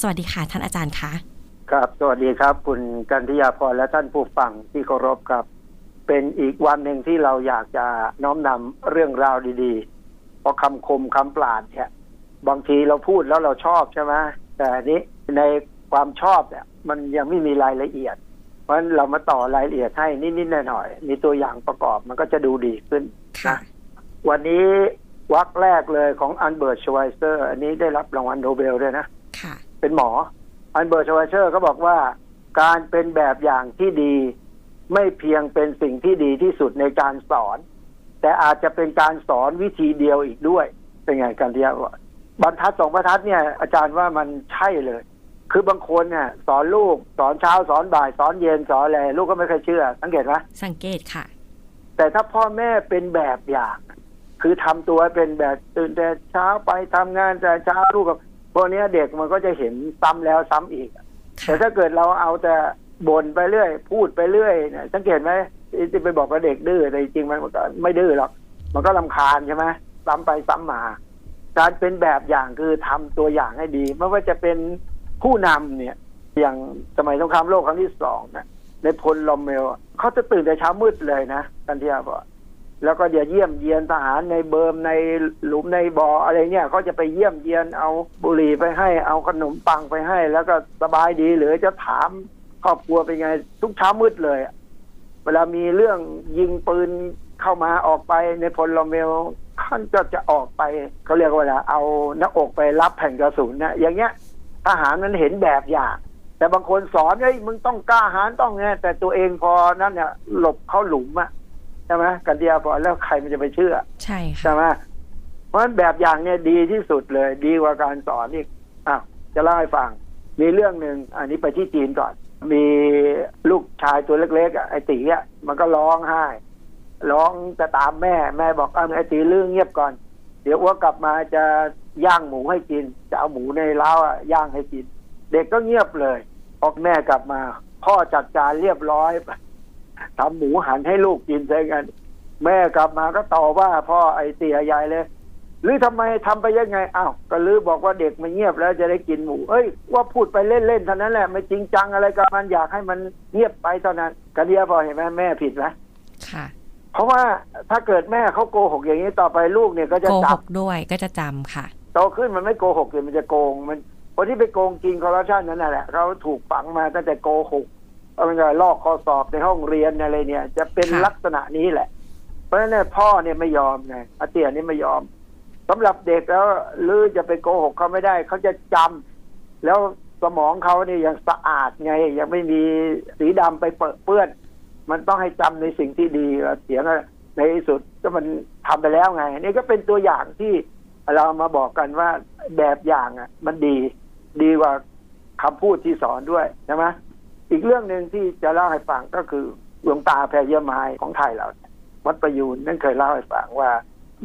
สวัสดีค่ะท่านอาจารย์คะครับ สวัสดีครับ คุณกันทิยาพรและท่านผู้ฟังที่เคารพครับ เป็นอีกวันหนึ่งที่เราอยากจะน้อมนำเรื่องราวดีๆ เพราะคำคมคำปราดเนี่ยบางทีเราพูดแล้วเราชอบใช่ไหมแต่อันนี้ในความชอบเนี่ย มันยังไม่มีรายละเอียด เพราะฉะนั้นเรามาต่อรายละเอียดให้นิดๆหน่อยๆมีตัวอย่างประกอบมันก็จะดูดีขึ้นค่ะวันนี้วักแรกเลยของอันเบิร์ตชไวเซอร์ อันนี้ได้รับรางวัลโนเบลด้วยนะค่ะ เป็นหมออันเบิร์ตชไวเซอร์ก็บอกว่า การเป็นแบบอย่างที่ดี ไม่เพียงเป็นสิ่งที่ดีที่สุดในการสอน แต่อาจจะเป็นการสอนวิธีเดียวอีกด้วย เป็นไงกันที่ว่าบรรทัดสองบรรทัดเนี่ย อาจารย์ว่ามันใช่เลย คือบางคนเนี่ยสอนลูกสอนเช้าสอนบ่าย สอนเย็นสอนอะไรลูกก็ไม่เคยเชื่อ สังเกตไหมสังเกตค่ะ แต่ถ้าพ่อแม่เป็นแบบอย่าง คือทำตัวเป็นแบบตื่นแต่เช้าไปทำงานแต่เช้าลูกกับ พวกเนี้ยเด็กมันก็จะเห็นซ้ำแล้วซ้ำอีก แต่ค่ะถ้าเกิดเราเอาแต่บ่นไปเรื่อย พูดไปเรื่อยเนี่ยสังเกตไหมที่ไปบอกว่าเด็กดื้อแต่จริงๆมันก็ไม่ดื้อหรอกมันก็ลำคาญใช่ไหมซ้ำไปซ้ำมา การเป็นแบบอย่างคือทำตัวอย่างให้ดี ไม่ว่าจะเป็นผู้นำเนี่ย อย่างสมัยสงครามโลกครั้งที่สองนะในพลลอมเมลอะเขาจะตื่นแต่เช้ามืดเลยนะกันที่อาบอก แล้วก็เดี๋ยวเยี่ยมเยียนทหารในเบิร์มในหลุมในบ่ออะไรเนี่ยเขาจะไปเยี่ยมเยียนเอาบุหรี่ไปให้เอาขนมปังไปให้ แล้วก็สบายดีหรือจะถามครอบครัวเป็นไง ทุกเช้ามืดเลย เวลามีเรื่องยิงปืนเข้ามาออกไปในพลลอมเมลท่านก็จะออกไปเขาเรียกว่าอะไรเอาหน้าอกไปรับแผ่นกระสุนนะอย่างเงี้ยทหารมันเห็นแบบอย่าง แต่บางคนสอนเฮ้ยมึงต้องกล้าหาญต้องไงแต่ตัวเองพอนั่นเนี่ยหลบเข้าหลุมอะ ใช่ไหมกันเดียวพอแล้วใครมันจะไปเชื่อ ใช่ค่ะใช่ไหมเพราะฉะนั้นแบบอย่างเนี่ยดีที่สุดเลย ดีกว่าการสอนอีกอะจะเล่าให้ฟัง มีเรื่องหนึ่งอันนี้ไปที่จีนก่อน มีลูกชายตัวเล็กๆอะไอ้ตีอะมันก็ร้องไห้ร้องจะตามแม่แม่บอกเอาไอ้ตีเรื่องเงียบก่อน เดี๋ยวอ้วกกลับมาจะย่างหมูให้กิน จะเอาหมูในเล้าอะย่างให้กิน เด็กก็เงียบเลยพอแม่กลับมา พ่อจัดจานเรียบร้อย ทำหมูหันให้ลูกกินใช่กัน แม่กลับมาก็ต่อว่าพ่อไอ้เตียใหญ่เลย หรือทำไมทำไปยังไงอ้าวก็ลือบอกว่าเด็กมันเงียบแล้วจะได้กินหมู เอ้ย ว่าพูดไปเล่นๆเท่านั้นแหละไม่จริงจังอะไรกับมันอยากให้มันเงียบไปเท่านั้นกระเดียพอเห็นไหมแม่ผิดไหมค่ะเพราะว่าถ้าเกิดแม่เขาโกหกอย่างนี้ต่อไปลูกเนี่ยก็จะโกจัหบกด้วยก็จะจำค่ะ โตขึ้นมันไม่โกหกเลยมันจะโกง มันคนที่ไปโกงจริงคอร์รัปชันนั่นนะแหละเขาถูกฝังมาตั้งแต่โกหก เอาเป็นไงลอกข้อสอบในห้องเรียนอะไรเนี่ย จะเป็นค่ะลักษณะนี้แหละ เพราะฉะนั้นเนยพ่อเนี่ยไม่ยอมไงอาเตียนี่ไม่ยอมสำหรับเด็กแล้วหรือจะไปโกหกเขาไม่ได้ เขาจะจำแล้วสมองเขาเนี่ยยังสะอาดไง ยังไม่มีสีดำไปเปอะเปื้อน มันต้องให้จำในสิ่งที่ดีเสียงอะในที่สุดก็มันทำไปแล้วไงนี่ก็เป็นตัวอย่างที่เรามาบอกกันว่าแบบอย่างอะ มันดีดีกว่าคำพูดที่สอนด้วยใช่ไหม อีกเรื่องหนึ่งที่จะเล่าให้ฟังก็คือหลวงตาแพรเยมไม้ของไทยเราวัดประยูนนั่นเคยเล่าให้ฟังว่า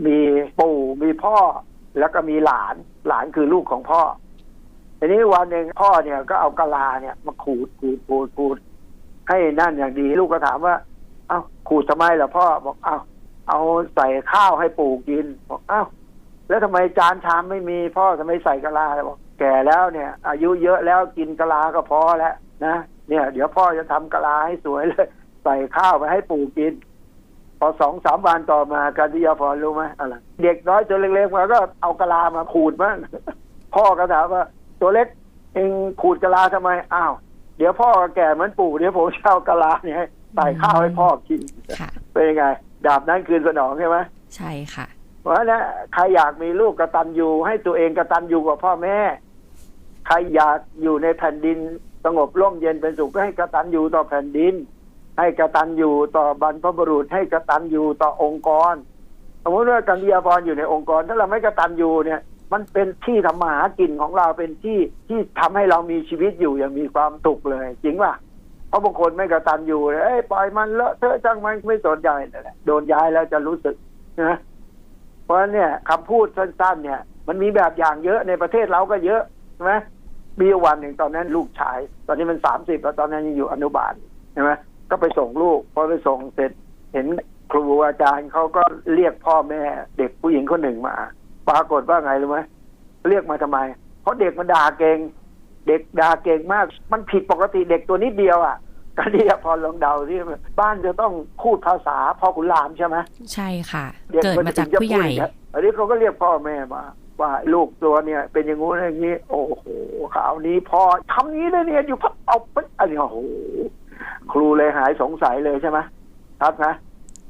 มีปู่มีพ่อ แล้วก็มีหลานหลานคือลูกของพ่อทีนี้วันหนึ่งพ่อเนี่ยก็เอากะลาเนี่ย มาขูดขูดขูดขูดให้นั่นอย่างดี ลูกก็ถามว่า เอ้าขูดทำไมล่ะพ่อบอกเอ้าเอาใส่ข้าวให้ปู่กินบอกเอ้าแล้วทำไมจานชามไม่มีพ่อทำไมใส่กะลาเลยบอกแก่แล้วเนี่ย อายุเยอะแล้วกินกะลาก็พอแล้วนะ เนี่ย เดี๋ยวพ่อจะทำกะลาให้สวยเลย ใส่ข้าวไปให้ปู่กิน พอสองสามวันต่อมาการที่ยาพรรู้ไหมอะไรเด็กน้อยตัวเล็กๆมาก็เอากะลามาขูดมั้งพ่อก็ถามว่า ตัวเล็กเองขูดกะลาทำไมอ้าว เดี๋ยวพ่อก็แก่เหมือนปู่เดี๋ยวผมจะเอากะลาเนี่ยให้ใส่ข้าวให้พ่อกินค่ะเป็นยังไง ดาบนั้นคืนสนองใช่ไหมใช่ค่ะเพราะฉะนั้นใครอยากมีลูกกระตันยูให้ตัวเองกระตันยูกับพ่อแม่ ใครอยากอยู่ในแผ่นดิน สงบร่มเย็นเป็นสุขให้กระตันอยู่ต่อแผ่นดิน ให้กระตันอยู่ต่อบรรพบุรุษ ให้กระตันอยู่ต่อองค์กร สมมติว่ากัญญาพรอยู่ในองค์กร ถ้าเราไม่กระตันอยู่เนี่ย มันเป็นที่ทำมาหากินของเราเป็นที่ที่ทำให้เรามีชีวิตอยู่อย่างมีความสุขเลยจริงป่ะเพราะบางคนไม่กระตันอยูเลยเอ้ยปล่อยมันเลอะเทอะจังมันไม่สนใจนั่นแหละโดนย้ายแล้วจะรู้สึกนะเพราะเนี่ยคำพูดสั้น ๆ เนี่ย มันมีแบบอย่างเยอะในประเทศเราก็เยอะใช่ไหม มีวันหนึ่งตอนนั้นลูกชาย ตอนนี้มันสามสิบแล้วตอนนั้นยังอยู่อนุบาลใช่ไหมก็ไปส่งลูกพอไปส่งเสร็จเห็นครูอาจารย์เขาก็เรียกพ่อแม่ เด็กผู้หญิงคนหนึ่งมา ปรากฏว่าไงรู้ไหมเรียกมาทำไม เพราะเด็กมันด่าเก่งเด็กด่าเก่งมาก มันผิดปกติเด็กตัวนิดเดียวอะกันที่พอลองเดาที่บ้านจะต้องพูดภาษาพ่อขุนรามใช่ไหมใช่ค่ะเด็กเกิดมันมาจากถึงจะผู้ใหญ่พูดอย่างเงี้ยอันนี้เขาก็เรียกพ่อแม่มา ว่าลูกตัวเนี่ยเป็นอย่างงู้นอย่างนี้ โอ้โหข่าวนี้พอทำนี้เลยเนี่ยอยู่พับเอาไปอันนี้โอ้โหครูเลยหายสงสัยเลยใช่ไหมครับนะ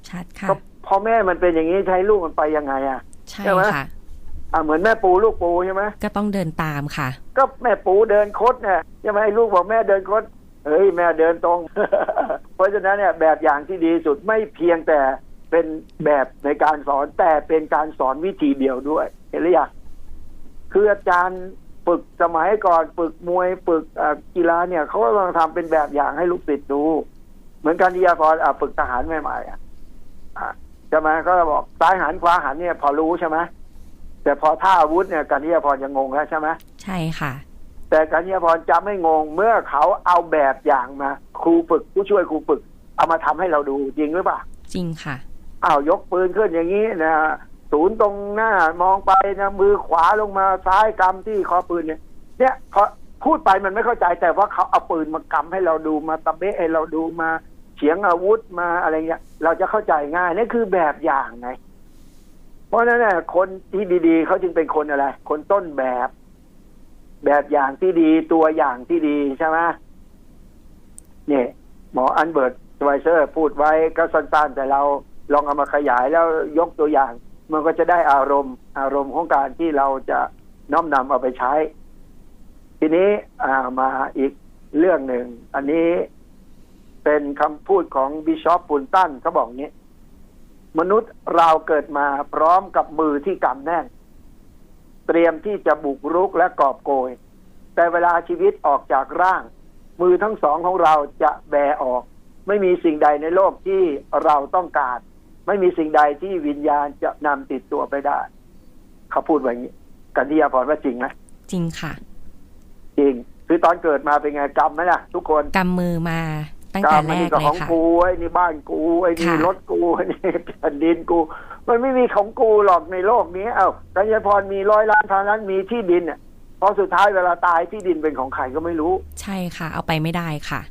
ชัดค่ะก็พ่อแม่มันเป็นอย่างนี้ใช้ลูกมันไปยังไงอะใช่ใช่ไหมค่ะอ่าเหมือนแม่ปูลูกปูใช่ไหมก็ต้องเดินตามค่ะ ก็แม่ปูเดินคดเนี่ยใช่ไหมลูกบอกแม่เดินคดเฮ้ยแม่เดินตรง เพราะฉะนั้นเนี่ยแบบอย่างที่ดีสุดไม่เพียงแต่เป็นแบบในการสอนแต่เป็นการสอนวิธีเดียวด้วย เห็นหรือยัง คืออาจารย์ฝึกสมัยก่อนฝึกมวยฝึกเอ่อกีฬาเนี่ยเขาก็ลองทำเป็นแบบอย่างให้ลูกศิษย์ดู เหมือนกันที่ยาพรอะฝึกทหารใหม่ๆอะอะใช่ไหมก็บอกซ้ายหันขวาหันเนี่ยพอรู้ใช่ไหมแต่พอท่าอาวุธเนี่ยการที่ยาพรยังงงแล้วใช่ไหมใช่ค่ะ แต่กัญญาพรจะไม่งงเมื่อเขาเอาแบบอย่างมา ครูฝึกผู้ช่วยครูฝึก เอามาทำให้เราดูจริงหรือเปล่าจริงค่ะอ้าวยกปืนขึ้นอย่างนี้นะ ศูนย์ตรงหน้ามองไปนะมือขวาลงมาซ้ายกำที่คอปืนเนี่ยเนี่ยพอพูดไปมันไม่เข้าใจแต่ว่าเขาเอาปืนมากำให้เราดูมาตะเบะให้เราดูมาเฉียงอาวุธมาอะไรเงี้ย เราจะเข้าใจง่ายนี่คือแบบอย่างไง เพราะนั้นเนี่ยคนที่ดีๆเขาจึงเป็นคนอะไร คนต้นแบบ แบบอย่างที่ดีตัวอย่างที่ดีใช่ไหมเนี่ยหมออันเบิร์ตสไวเซอร์พูดไว้ก็สั้นๆแต่เราลองเอามาขยายแล้วยกตัวอย่าง มันก็จะได้อารมณ์อารมณ์ของการที่เราจะน้อมนำเอาไปใช้ ทีนี้อ่ามาอีกเรื่องหนึ่ง อันนี้เป็นคำพูดของบิชอปปุนตันเขาบอกงี้ มนุษย์เราเกิดมาพร้อมกับมือที่กำแน่น เตรียมที่จะบุกรุกและกอบโกย แต่เวลาชีวิตออกจากร่าง มือทั้งสองของเราจะแบออก ไม่มีสิ่งใดในโลกที่เราต้องการ ไม่มีสิ่งใดที่วิญญาณจะนำติดตัวไปได้ เขาพูดแบบนี้กันที่ยาพรว่าจริงไหมจริงค่ะ จริง คือตอนเกิดมาเป็นไงกรรมไหมล่ะ ทุกคนกำมือมาตั้งกรแต่รมแรมันนี่กก็เลขยองค่ะกูไอ้นี่บ้านกูไอ้นี่ค่ะรถกูไอ้นี่แผ่นดินกู มันไม่มีของกูหรอกในโลกนี้ เอ้ากัญญาพรมีร้อยล้านทางนั้นมีที่ดินเนี่ยพอสุดท้ายเวลาตายที่ดินเป็นของใครก็ไม่รู้ ใช่ค่ะ เอาไปไม่ได้ค่ะ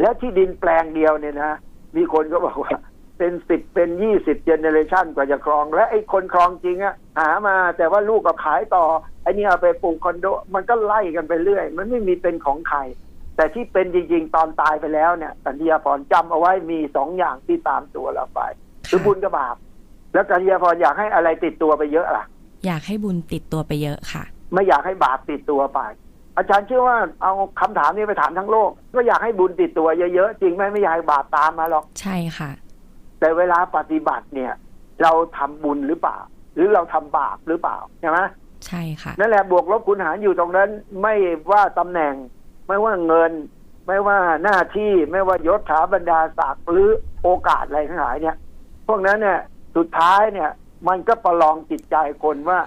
แล้วที่ดินแปลงเดียวเนี่ยนะมีคนก็บอกว่า เป็นสิบเป็นยี่สิบเจเนเรชันกว่าจะครอง และไอ้คนครองจริงอะหามาแต่ว่าลูกก็ขายต่อไอ้นี่เอาไปปลูกคอนโด มันก็ไล่กันไปเรื่อย มันไม่มีเป็นของใครแต่ที่เป็นจริง ๆ ตอนตายไปแล้วเนี่ยกัญญาพรจำเอาไว้มีสองอย่างที่ตามตัวเราไปคือบุญกับบาปแล้วกัญญาพรอยากให้อะไรติดตัวไปเยอะล่ะ อยากให้บุญติดตัวไปเยอะค่ะ ไม่อยากให้บาปติดตัวไป อาจารย์เชื่อว่าเอาคำถามนี้ไปถามทั้งโลก ก็อยากให้บุญติดตัวเยอะๆจริงไหมไม่อยากให้บาปตามมาหรอกใช่ค่ะ แต่เวลาปฏิบัติเนี่ย เราทำบุญหรือเปล่า หรือเราทำบาปหรือเปล่าใช่ไหมใช่ค่ะนั่นแหละบวกลบคูณหารอยู่ตรงนั้น ไม่ว่าตำแหน่ง ไม่ว่าเงิน ไม่ว่าหน้าที่ไม่ว่ายศถาบรรดาศักดิ์หรือโอกาสอะไรทั้งหลายเนี่ย พวกนั้นเนี่ยสุดท้ายเนี่ย มันก็ประลองจิตใจคนว่า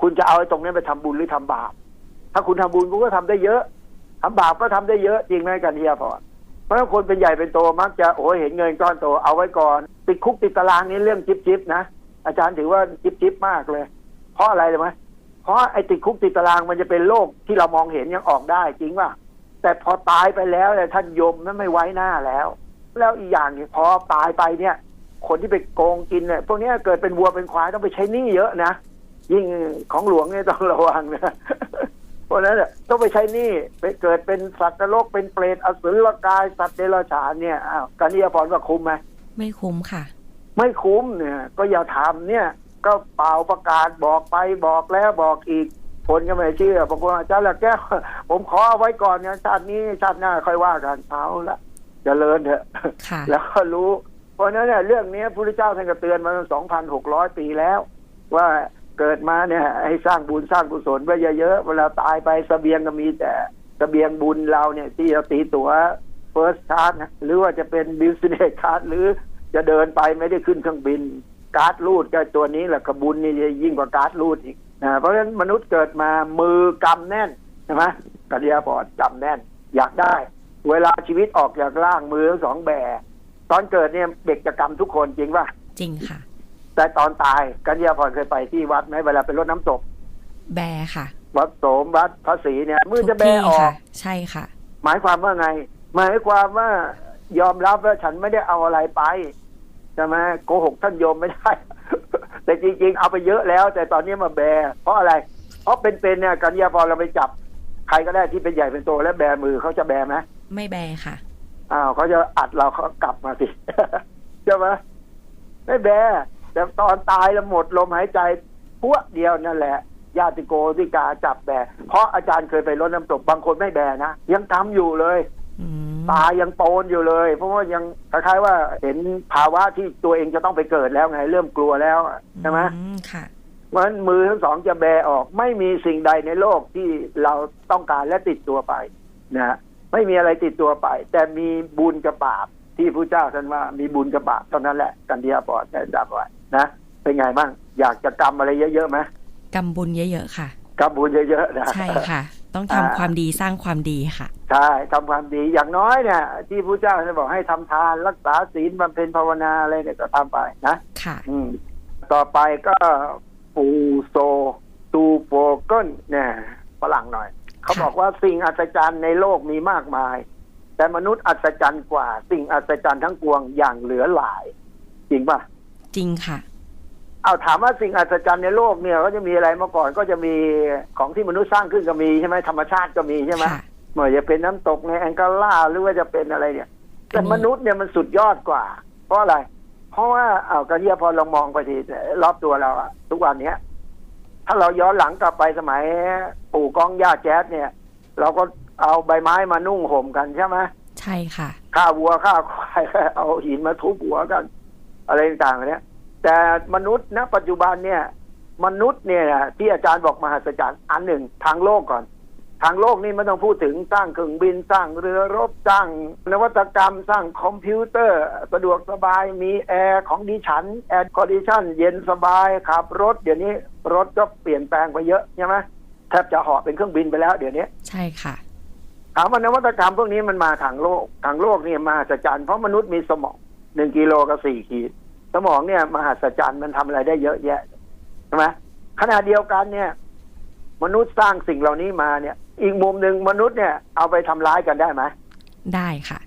คุณจะเอาไอ้ตรงนี้ไปทำบุญหรือทำบาป ถ้าคุณทำบุญคุณก็ทำได้เยอะทำบาปก็ทำได้เยอะจริงไหมกันเฮียพอ เพราะคนเป็นใหญ่เป็นโตมักจะโอ้ยเห็นเงินก้อนโตเอาไว้ก่อน ติดคุกติดตารางนี่เรื่องจิบจิบนะอาจารย์ถือว่าจิบจิบมากเลย เพราะอะไรเลยไหมเพราะไอ้ติดคุกติดตารางมันจะเป็นโรคที่เรามองเห็นยังออกได้จริงป่ะแต่พอตายไปแล้วเนี่ยท่านยมนั้นไม่ไว้หน้าแล้ว แล้วอีกอย่างเนี่ยพอตายไปเนี่ย คนที่ไปโกงกินเนี่ยพวกนี้เกิดเป็นวัวเป็นควายต้องไปใช้หนี้เยอะนะยิ่งของหลวงเนี่ยต้องระวังนะ เพราะฉะนั้นเนี่ยต้องไปใช้หนี้ไปเกิดเป็นสัตว์นรกเป็นเปรตอสุรกายสัตว์เดรัจฉานเนี่ยอ้าวการนิยพรว่าคุ้มไหมไม่คุ้มค่ะ ไม่คุ้มเนี่ย ก็อย่าทำเนี่ย ก็เป่าประกาศบอกไปบอกแล้วบอกอีกคนก็ไม่เชื่อบางคนอาจารย์ละแก้วผมขอเอาไว้ก่อนเนี่ยชาตินี้ชาติหน้าค่อยว่ากันเอาละเจริญเถอะค่ะแล้วก็รู้ เพราะฉะนั้นเนี่ยเรื่องนี้พระพุทธเจ้าท่านก็เตือนมาสองพันหกร้อยปีแล้ว ว่า เกิดมาเนี่ย ให้สร้างบุญสร้างกุศลไว้เยอะๆเวลาตายไปสเสบียงก็มีแต่สเสบียงบุญเราเนี่ยที่เราตีตั๋ว first class หรือว่าจะเป็น business class หรือจะเดินไปไม่ได้ขึ้นเครื่องบิน การ์ดรูดก็ตัวนี้แหละกระบุญนี่ยิ่งกว่าการ์ดรูดอีกนะเพราะฉะนั้นมนุษย์เกิดมามือกำแน่นใช่ไหมกัลยาพรกำแน่น อยากได้ เวลาชีวิตออกจากร่างมือสองแบตอนเกิดเนี่ยเด็กจะกำทุกคนจริงป่ะจริงค่ะ แต่ตอนตายกัญญาพรเคยไปที่วัดไหมเวลาไปรดน้ำศพแบค่ะ วัดโสมวัดพระศรีเนี่ยมือจะแบทุกที่ออกค่ะใช่ค่ะ หมายความว่าไง หมายความว่ายอมรับว่าฉันไม่ได้เอาอะไรไปใช่ไหมโกหกท่านโยมไม่ได้ แต่จริงๆ เอาไปเยอะแล้ว แต่ตอนนี้มาแบ เพราะอะไร เพราะเป็นๆเนี่ยกันยาพอเราไปจับ ใครก็ได้ที่เป็นใหญ่เป็นโตแล้วแบมือเขาจะแบไหมไม่แบค่ะอ้าวเขาจะอัดเราเขากลับมาสิใช่ไหมไม่แบ แต่ตอนตายแล้วหมดลมหายใจพวกเดียวนั่นแหละ ญาติโกติกาจับแบเพราะอาจารย์เคยไปรดน้ำตกบางคนไม่แบนะ ยังทำอยู่เลยอืมตายังโปนอยู่เลย เพราะว่ายังคล้ายๆว่าเห็นภาวะที่ตัวเองจะต้องไปเกิดแล้วไง เริ่มกลัวแล้วใช่ไหมอืมค่ะเพราะฉะนั้นมือทั้งสองจะแบออก ไม่มีสิ่งใดในโลกที่เราต้องการและติดตัวไปนะฮะไม่มีอะไรติดตัวไป แต่มีบุญกับบาปที่พระเจ้าท่านว่ามีบุญกับบาปเท่านั้นแหละ กันเดียบอดแต่ดับไว้ นะเป็นไงบ้างอยากจะกรรมอะไรเยอะๆไหมกำบุญเยอะ ๆ ค่ะกรรมบุญเยอะๆนะใช่ค่ะ ต้องทำความดีสร้างความดีค่ะ ใช่ทำความดีอย่างน้อยเนี่ยที่พระเจ้าท่านบอกให้ทำทานรักษาศีลบำเพ็ญภาวนาอะไรเนี่ยก็ทำไปนะค่ะ อืมต่อไปก็ปูโซตูโปเกิลเนี่ยฝรั่งหน่อย เขาบอกว่าสิ่งอัศจรรย์ในโลกมีมากมาย แต่มนุษย์อัศจรรย์กว่า สิ่งอัศจรรย์ทั้งปวงอย่างเหลือหลาย จริงป่ะ จริงค่ะ เอาถามว่าสิ่งอัศจรรย์ในโลกเนี่ยก็จะมีอะไรมาก่อนก็จะมีของที่มนุษย์สร้างขึ้นก็มีใช่ไหมธรรมชาติก็มีใช่ไหมค่ะไม่ว่าจะเป็นน้ำตกในแองกาล่าหรือว่าจะเป็นอะไรเนี่ย แต่มนุษย์เนี่ยมันสุดยอดกว่า เพราะอะไร เพราะว่าเอากันเนียพอเรามองไปทีรอบตัวเราอะทุกวันเนี้ยถ้าเราย้อนหลังกลับไปสมัยปู่กองย่าแจ๊ดเนี่ย เราก็เอาใบไม้มานุ่งห่มกันใช่ไหมใช่ค่ะฆ่าวัวฆ่าควายเอาหินมาทุบหัวกัน อะไรต่างๆเนี่ย แต่มนุษย์ณปัจจุบันเนี่ย มนุษย์เนี่ยที่อาจารย์บอกมหัศจรรย์อันหนึ่งทางโลกก่อน ทางโลกนี่ไม่ต้องพูดถึงสร้างเครื่องบินสร้างเรือรบสร้างนวัตกรรมสร้างคอมพิวเตอร์ สะดวกสบายมีแอร์ของดิฉันแอร์คอนดิชันเย็นสบายขับรถ เดี๋ยวนี้รถก็เปลี่ยนแปลงไปเยอะใช่ไหมแทบจะเหาะเป็นเครื่องบินไปแล้วเดี๋ยวนี้ใช่ค่ะถามว่านวัตกรรมพวกนี้มันมาทางโลกทางโลกเนี่ยมหัศจรรย์เพราะมนุษย์มีสมองหนึ่งกิโลกับสี่ขีดส มองเนี่ย มหัศจรรย์มันทำอะไรได้เยอะแยะใช่ไหมขณะเดียวกันเนี่ย มนุษย์สร้างสิ่งเหล่านี้มาเนี่ย อีกมุมหนึ่งมนุษย์เนี่ยเอาไปทำร้ายกันได้ไหมได้ค่ะ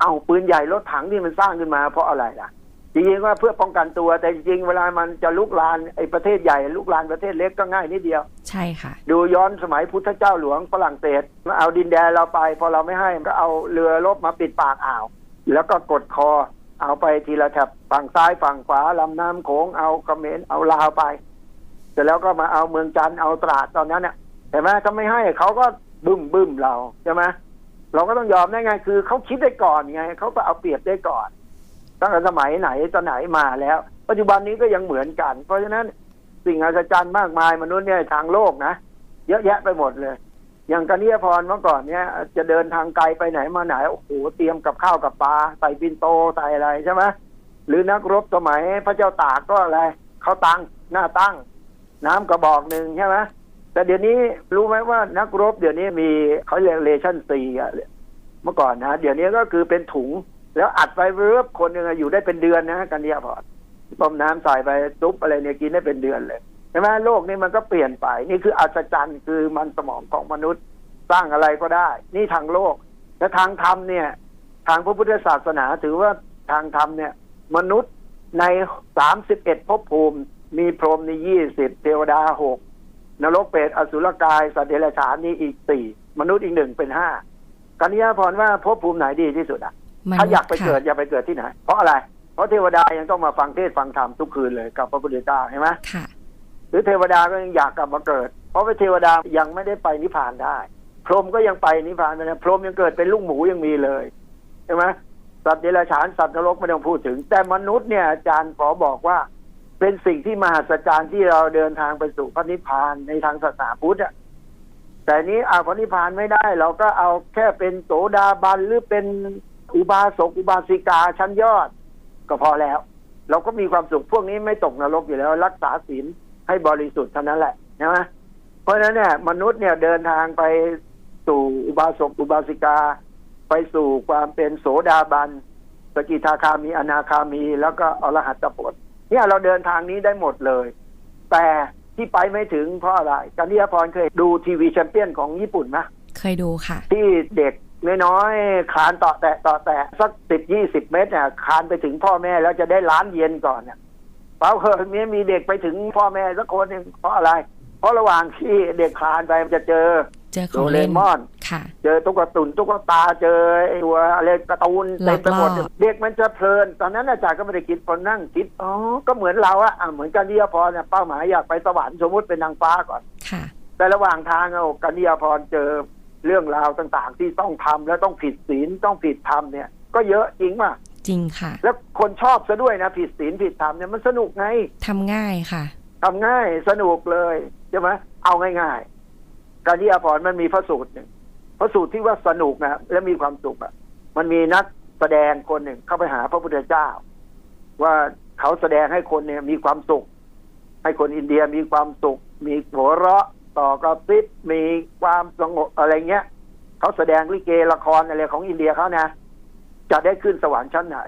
เอาปืนใหญ่รถถังที่มันสร้างขึ้นมาเพราะอะไรล่ะจริงๆว่าเพื่อป้องกันตัวแต่จริงๆเวลามันจะลุกลานไอ้ประเทศใหญ่ลุกลานประเทศเล็กก็ง่ายนิดเดียว ใช่ค่ะ ดูย้อนสมัยพุทธเจ้าหลวงฝรั่งเศสมาเอาดินแดนเราไป พอเราไม่ให้ก็เอาเรือรบมาปิดปากอ่าว แล้วก็กดคอ เอาไปทีละแถบฝั่งซ้ายฝั่งขวาลำน้ำโขงเอาเขมรเอาลาวไป เสร็จแล้วก็มาเอาเมืองจันทร์เอาตราดตอนนั้นเนี่ยเห็นไหมถ้าไม่ให้เขาก็บึ้มบึ้มเราใช่ไหมเราก็ต้องยอมได้ไง คือเขาคิดได้ก่อนไงเขาก็เอาเปรียบได้ก่อน ตั้งแต่สมัยไหนตอนไหนมาแล้ว ปัจจุบันนี้ก็ยังเหมือนกัน เพราะฉะนั้นสิ่งอัศจรรย์มากมายมนุษย์เนี่ยทางโลกนะเยอะแยะไปหมดเลย อย่างกันนิยพรเมื่อก่อนเนี่ยจะเดินทางไกลไปไหนมาไหนโอ้โหเตรียมกับข้าวกับปลาใส่ปินโตใส่อะไรใช่ไหมหรือนักรบสมัยพระเจ้าตากก็อะไรเขาตั้งหน้าตั้ง น้ำกระบอกหนึ่งใช่ไหมแต่เดี๋ยวนี้รู้ไหมว่านักรบเดี๋ยวนี้มีเขาเรียกเลชั่นซีอะเมื่อก่อนนะเดี๋ยวนี้ก็คือเป็นถุง แล้วอัดไปเรือบคนหนึ่งอยู่ได้เป็นเดือนนะกันเดียพรต้มน้ำใส่ไปซุปอะไรเนี่ยกินได้เป็นเดือนเลย ช่ไหมโลกนี้มันก็เปลี่ยนไปนี่คืออัศจรรย์คือมันสมองของมนุษย์สร้างอะไรก็ได้ นี่ทางโลก และทางธรรมเนี่ย ทางพระพุทธศาสนาถือว่าทางธรรมเนี่ย มนุษย์ในสามสิบเอ็ดภพภูมิ มีพรหมในยี่สิบเทวดาหกนรกเปรตอสุรกาย สัตว์เดรัจฉานนี่อีกสี่มนุษย์อีกหนึ่งเป็นห้ากัญญาพรว่าภพภูมิไหนดีที่สุดอะมนุษถ้าอยากไปค่ะเกิดอย่าไปเกิดที่ไหน เพราะอะไร เพราะเทวดายังต้องมาฟังเทศน์ฟังธรรมทุกคืนเลยกับพระพุทธเจ้าใช่ไหมค่ะ หรือเทวดาก็ยังอยากกลับมาเกิด เพราะว่าเทวดายังไม่ได้ไปนิพพานได้ พรหมก็ยังไปนิพพานไม่ได้พรหมยังเกิดเป็นลูกหมูยังมีเลยใช่ไหมสัตว์เดรัจฉานสัตว์นรกไม่ต้องพูดถึง แต่มนุษย์เนี่ยอาจารย์ขอบอกว่า เป็นสิ่งที่มหัศจรรย์ที่เราเดินทางไปสู่พระนิพพานในทางศาสนาพุทธอะแต่นี้เอาพระนิพพานไม่ได้ เราก็เอาแค่เป็นโสดาบันหรือเป็นอุบาสกอุบาสิกาชั้นยอด ก็พอแล้ว เราก็มีความสุขพวกนี้ไม่ตกนรกอยู่แล้ว รักษาศีล ให้บริสุทธิ์เท่านั้นแหละใช่ไหมเพราะฉะนั้นเนี่ยมนุษย์เนี่ยเดินทางไปสู่อุบาสกอุบาสิกา ไปสู่ความเป็นโสดาบันสกิทาคามีอนาคามี แล้วก็อรหัตผลเนี่ยเราเดินทางนี้ได้หมดเลย แต่ที่ไปไม่ถึงเพราะอะไรกันที่พรเคยดูทีวีแชมเปี้ยนของญี่ปุ่นไหมเคยดูค่ะ ที่เด็กน้อยๆคลานต่อแตะต่อแตะสักสิบยี่สิบเมตรเนี่ยคลานไปถึงพ่อแม่แล้วจะได้ล้านเยนก่อนเนี่ย เปล่าเคยมีมีเด็กไปถึงพ่อแม่สักคนหนึ่งเพราะอะไร เพราะระหว่างที่เด็กคลานไปมันจะเจอเจอขโดองเรเล่นมอนค่ะ เจอตุ๊กตุนตุ๊กตาเจอไอ้ตัวอะไรการ์ตูนเต็มไปหมดหลอกล่อเด็กมันจะเพลิน ตอนนั้นอาจารย์ก็ไม่ได้คิดพอนั่งคิดอ๋อก็เหมือนเราอะอะเหมือนกันที่พรเนี่ยเป้าหมายอยากไปสวรรค์สมมติเป็นนางฟ้าก่อนค่ะ แต่ระหว่างทางเอากันนิยาพรเจอเรื่องราวต่างๆ ที่ต้องทำแล้วต้องผิดศีลต้องผิดธรรมเนี่ย ก็เยอะจริงป่ะ จริงค่ะ แล้วคนชอบซะด้วยนะผิดศีลผิดธรรมเนี่ยมันสนุกไงทำง่ายค่ะทำง่ายสนุกเลยใช่ไหมเอาง่ายๆการนิยาพรมันมีพระสูตรหนึ่งพระสูตรที่ว่าสนุกนะและมีความสุขอะมันมีนักแสดงคนหนึ่งเข้าไปหาพระพุทธเจ้า ว่าเขาแสดงให้คนเนี่ย มีความสุข ให้คนอินเดียมีความสุข มีหัวเราะต่อกระซิบมีความสงบอะไรเงี้ยเขาแสดงลิเกละครอะไรของอินเดียเขานะ จะได้ขึ้นสวรรค์ชั้นไหน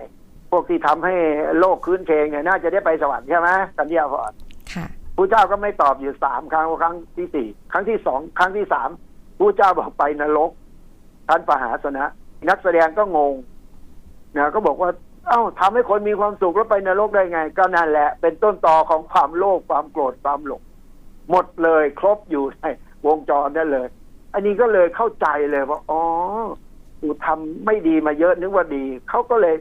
พวกที่ทำให้โลกคืนเคงเนี่ยน่าจะได้ไปสวรรค์ใช่ไหมกันเดียพรค่ะผู้เจ้าก็ไม่ตอบอยู่สามครั้งครั้งที่สี่ครั้งที่สองครั้งที่สามผู้เจ้าบอกไปนรกท่านปหาสนะ นักแสดงก็งงนะก็บอกว่า เอ้าทำให้คนมีความสุขแล้วไปนรกได้ไง ก็นั่นแหละ เป็นต้นตอของความโลภความโกรธความหลงหมดเลยครบอยู่ในวงจรนั่นเลย อันนี้ก็เลยเข้าใจเลยว่าอ๋อ กูทำไม่ดีมาเยอะนึกว่าดี เขาก็เลย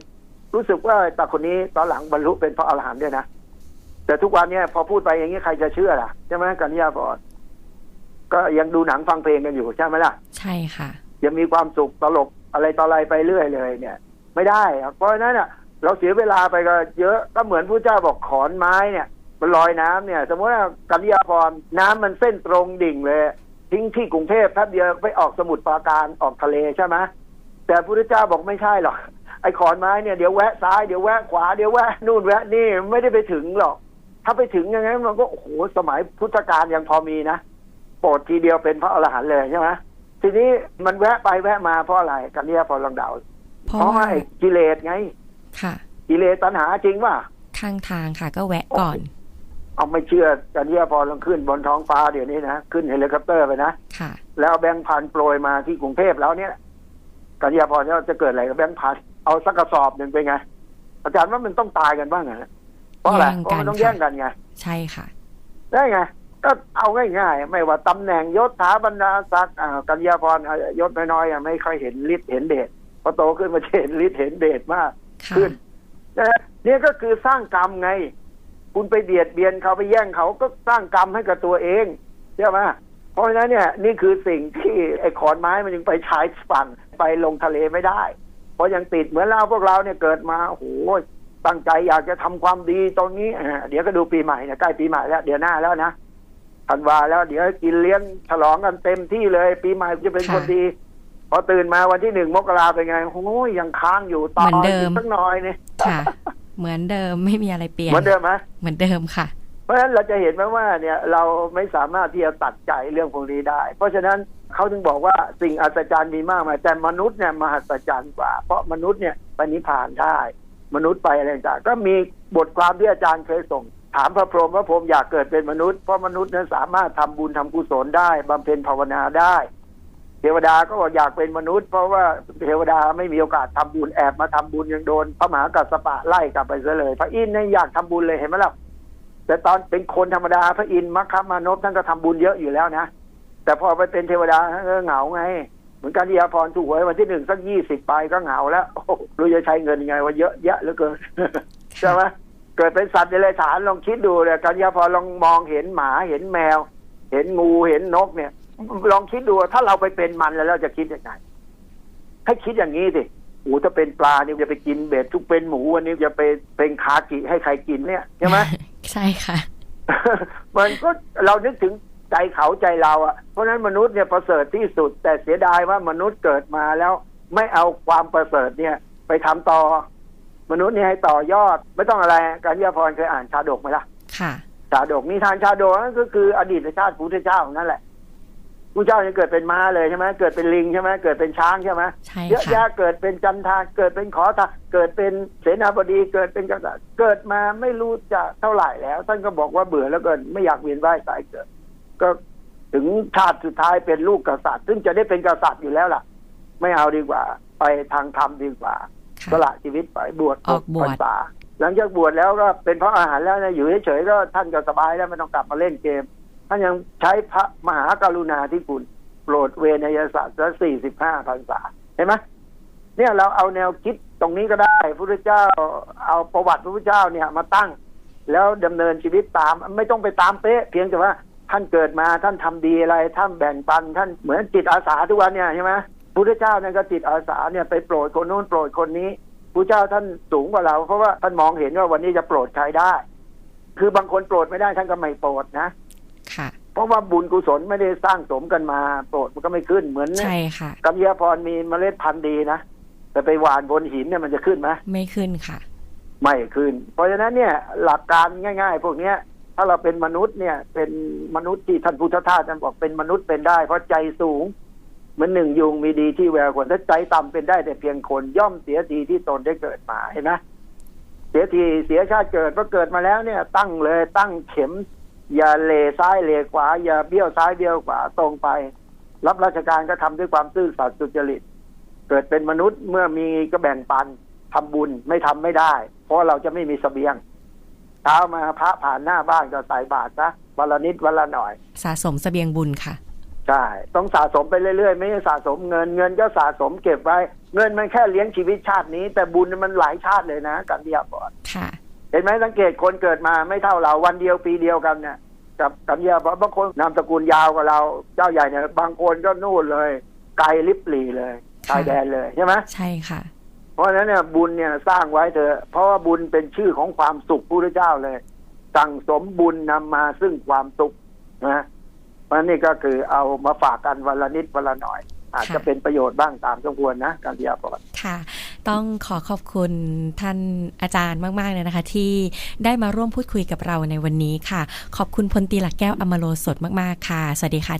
รู้สึกว่าตาคนนี้ตอนหลังบรรลุเป็นพระอรหันต์ด้วยนะ แต่ทุกวันเนี้ยพอพูดไปอย่างนี้ใครจะเชื่อล่ะใช่ไหมกัญญาพรก็ยังดูหนังฟังเพลงกันอยู่ใช่ไหมล่ะ ใช่ค่ะยังมีความสุขตลกอะไรต่ออะไรไปเรื่อยเลยเนี่ย ไม่ได้อะเพราะฉะนั้นน่ะ เราเสียเวลาไปก็เยอะก็เหมือนผู้เจ้าบอกขอนไม้เนี่ยมันลอยน้ำเนี่ย สมมติว่ากัญญาพรน้ำมันเส้นตรงดิ่งเลย ทิ้งที่กรุงเทพแป๊บเดียวไปออกสมุทรปราการออกทะเลใช่ไหม แต่พระพุทธเจ้าบอกไม่ใช่หรอกไอ้ขอนไม้เนี่ยเดี๋ยวแวะซ้ายเดี๋ยวแวะขวาเดี๋ยวแวะนู่นแวะนี่ไม่ได้ไปถึงหรอก ถ้าไปถึงยังไงมันก็โอ้โหสมัยพุทธกาลยังพอมีนะโปรดทีเดียวเป็นพระอรหันต์เลยใช่ไหมทีนี้มันแวะไปแวะมาเพราะอะไรกันเนี่ยพอลองเดาเพราะเพราะว่าว่าไอ้กิเลสไง ค่ะ กิเลสตัณหาจริงว่าข้างทางค่ะก็แวะก่อน เอาไม่เชื่อกันเนี่ยพอลองขึ้นบนท้องฟ้าเดี๋ยวนี้นะขึ้นเฮลิคอปเตอร์ไปนะค่ะ แล้วเอาแบงค์พันโปรยมาที่กรุงเทพแล้วเนี่ย กันยาพรจะเกิดอะไรกับแบงค์พันเอาสักกระสอบหนึ่งไปไง อาจารย์ว่ามันต้องตายกันบ้างอะเพราะอะไรแย่งเพกันราะมันต้องค่ะแย่งกันไง ใช่ค่ะ ได้ไง ก็เอาง่ายๆ ไม่ว่าตำแหน่งยศถาบรรดาศักดิ์อ่ากัญญาพรอ่ายศน้อยๆอะไม่ค่อยเห็นฤทธิ์เห็นเดชพอโตขึ้นมาจะเห็นฤทธิ์เห็นเดชมากค่ะขึ้นนะเนี่ยก็คือสร้างกรรมไง คุณไปเบียดเบียนเขาไปแย่งเขาก็สร้างกรรมให้กับตัวเองใช่ไหมเพราะฉะนั้นเนี่ย นี่คือสิ่งที่ไอ้ขอนไม้มันยังไปชายฝั่ง ไปลงทะเลไม่ได้ เพราะยังติดเหมือนเราพวกเราเนี่ยเกิดมาโอ้โหตั้งใจอยากจะทำความดีตรงนี้อ่าเดี๋ยวก็ดูปีใหม่เนี่ยใกล้ปีใหม่แล้ว เดี๋ยวหน้าแล้วนะธันวาแล้วเดี๋ยวกินเลี้ยงฉลองกันเต็มที่เลย ปีใหม่จะเป็นค่ะคนดีพอตื่นมาวันที่หนึ่งมกราเป็นไงโอ้ยยังค้างอยู่ต่อเหมือนเดิมกสักหน่อยเนี่ยค่ะเหมือนเดิมไม่มีอะไรเปลี่ยนเหมือนเดิมไหมเหมือนเดิมค่ะ เพราะฉะนั้นเราจะเห็นไหมว่าเนี่ยเราไม่สามารถที่จะตัดใจเรื่องพวกนี้ได้ เพราะฉะนั้น เขาถึงบอกว่าสิ่งอัศจรรย์มีมากมายแต่มนุษย์เนี่ยมหัศจรรย์กว่า เพราะมนุษย์เนี่ยไปนิพพานได้ มนุษย์ไปอะไรต่างก็มีบทความที่อาจารย์เคยส่ง ถามพระพรหมพระพรหมอยากเกิดเป็นมนุษย์เพราะมนุษย์นั้นสามารถทำบุญทำกุศลได้บำเพ็ญภาวนาได้ เทวดาก็บอกอยากเป็นมนุษย์ เพราะว่าเทวดาไม่มีโอกาสทำบุญแอบมาทำบุญยังโดน พระมหากัสปะไล่กลับไปซะเลย พระอินทร์เนี่ยอยากทำบุญเลยเห็นไหมล่ะแต่ตอนเป็นคนธรรมดาพระอินทร์มัคคมานพท่านก็ทำบุญเยอะอยู่แล้วนะ แต่พอไปเป็นเทวดาท่านก็เหงาไง เหมือนกันที่อาพรถูกหวยวันที่หนึ่งสักยี่สิบไปก็เหงาแล้วโอ้โหรู้จะใช้เงินยังไงว่าเยอะแยะเหลือเกินใช่ไหมเกิดเป็นสัตว์เดรัจฉานลองคิดดูเลยกัญญาพรลองมองเห็นหมาเห็นแมว เห็นงูเห็นนกเนี่ย ลองคิดดูว่าถ้าเราไปเป็นมันแล้วเราจะคิดยังไงให้คิดอย่างนี้สิโอ้ถ้าเป็นปลานี่จะไปกินเบ็ดทุกเป็นหมูวันนี้จะไปเป็นคากิให้ใครกินเนี่ยใช่ไหมใช่ค่ะ มันก็เรานึกถึง ใจเขาใจเราอะเพราะฉะนั้นมนุษย์เนี่ยประเสริฐที่สุด แต่เสียดายว่ามนุษย์เกิดมาแล้ว ไม่เอาความประเสริฐเนี่ย ไปทำต่อ มนุษย์เนี่ยให้ต่อยอด ไม่ต้องอะไรการยาพรเคยอ่านชาดกไหมล่ะค่ะชาดกนิทานชาดกนั่นก็คืออดีตชาติพุทธเจ้านั่นแหละผู้เจ้ายังเกิดเป็นม้าเลยใช่ไหมเกิดเป็นลิงใช่ไหมเกิดเป็นช้างใช่ไหมใช่เยอะค่ะแยะเกิดเป็นจันทาเกิดเป็นขอทานเกิดเป็นเสนาบดีเกิดเป็นกษัตริย์เกิดมาไม่รู้จะเท่าไหร่แล้ว ท่านก็บอกว่าเบื่อแล้วเกินไม่อยากเวียนว่ายตายเกิด ก็ถึงชาติสุดท้ายเป็นลูกกษัตริย์ ซึ่งจะได้เป็นกษัตริย์อยู่แล้วล่ะ ไม่เอาดีกว่า ไปทางธรรมดีกว่าค่ะสละชีวิตไปบวชออกบวชพรรษาหลังจากบวชแล้วก็เป็นพระอาหารแล้วนะอยู่เฉยๆก็ท่านก็สบายแล้วไม่ต้องกลับมาเล่นเกม ท่านยังใช้พระมหากรุณาธิคุณโปรดเวนยศาสตร์ละสี่สิบห้าพรรษาเห็นไหมเนี่ยเราเอาแนวคิดตรงนี้ก็ได้พระพุทธเจ้าเอาประวัติพระพุทธเจ้าเนี่ยมาตั้ง แล้วดำเนินชีวิตตามไม่ต้องไปตามเป๊ะเพียงแต่ว่า ท่านเกิดมาท่านทำดีอะไร ท่านแบ่งปัน ท่านเหมือนจิตอาสาทุกวันเนี่ยใช่ไหมพุทธเจ้าเนี่ยก็จิตอาสาเนี่ยไปโปรดคนโน้นโปรดคนนี้พุทธเจ้าท่านสูงกว่าเรา เพราะว่าท่านมองเห็นว่าวันนี้จะโปรดใครได้ คือบางคนโปรดไม่ได้ท่านก็ไม่โปรดนะค่ะเพราะว่าบุญกุศลไม่ได้สร้างสมกันมาโปรดมันก็ไม่ขึ้นเหมือนใช่ค่ะกัมยาพรมีเมล็ดพันธุ์ดีนะแต่ไปหว่านบนหินเนี่ยมันจะขึ้นไหมไม่ขึ้นค่ะ ไม่ขึ้น เพราะฉะนั้นเนี่ยหลักการง่าย ๆ พวกเนี้ย ถ้าเราเป็นมนุษย์เนี่ย เป็นมนุษย์ที่ท่านพุทธทาสท่านบอกเป็นมนุษย์เป็นได้ เพราะใจสูงเหมือนหนึ่งยุงมีดีที่แววคนถ้าใจต่ำเป็นได้แต่เพียงคนย่อมเสียทีที่ตนได้เกิดมาเห็นไหมเสียทีเสียชาติเกิดเพราะเกิดมาแล้วเนี่ย ตั้งเลยตั้งเข็ม อย่าเลซ้ายเลขวา อย่าเบี้ยวซ้ายเบี้ยวขวาตรงไป รับราชการก็ทำด้วยความซื่อสัตย์สุจริต เกิดเป็นมนุษย์เมื่อมีก็แบ่งปันทำบุญไม่ทำไม่ได้ เพราะเราจะไม่มีเสบียง เช้ามาพระผ่านหน้าบ้านก็ใส่บาตรซะวันละนิดวันละหน่อย สะสมเสบียงบุญค่ะ ใช่ ต้องสะสมไปเรื่อยๆ ไม่ใช่สะสมเงินเงินก็สะสมเก็บไว้ เงินมันแค่เลี้ยงชีวิตชาตินี้ แต่บุญมันหลายชาติเลยนะกันที่ยาบอดค่ะ เห็นไหมสังเกตคนเกิดมาไม่เท่าเราวันเดียวปีเดียวกันเนี่ยกับกันยาบอดบางคนนามสกุลยาวกว่าเราเจ้าใหญ่เนี่ยบางคนก็นู่นเลย ไกลลิบหลีเลยชายแดนเลยใช่ไหมใช่ค่ะ เพราะฉะนั้นเนี่ยบุญเนี่ยสร้างไว้เถอะเพราะว่าบุญเป็นชื่อของความสุขพระพุทธเจ้าเลย สั่งสมบุญนำมาซึ่งความสุขนะเพราะฉะนั้นนี่ก็คือเอามาฝากกันวันละนิดวันละหน่อยอาจจะเป็นประโยชน์บ้างตามสมควรนะการเรียนปอดค่ะ ต้องขอขอบคุณท่านอาจารย์มาก ๆ เลยนะคะ ที่ได้มาร่วมพูดคุยกับเราในวันนี้ค่ะ ขอบคุณพลตีหลักแก้วอมโลสดมาก ๆ ค่ะ สวัสดีค่ะ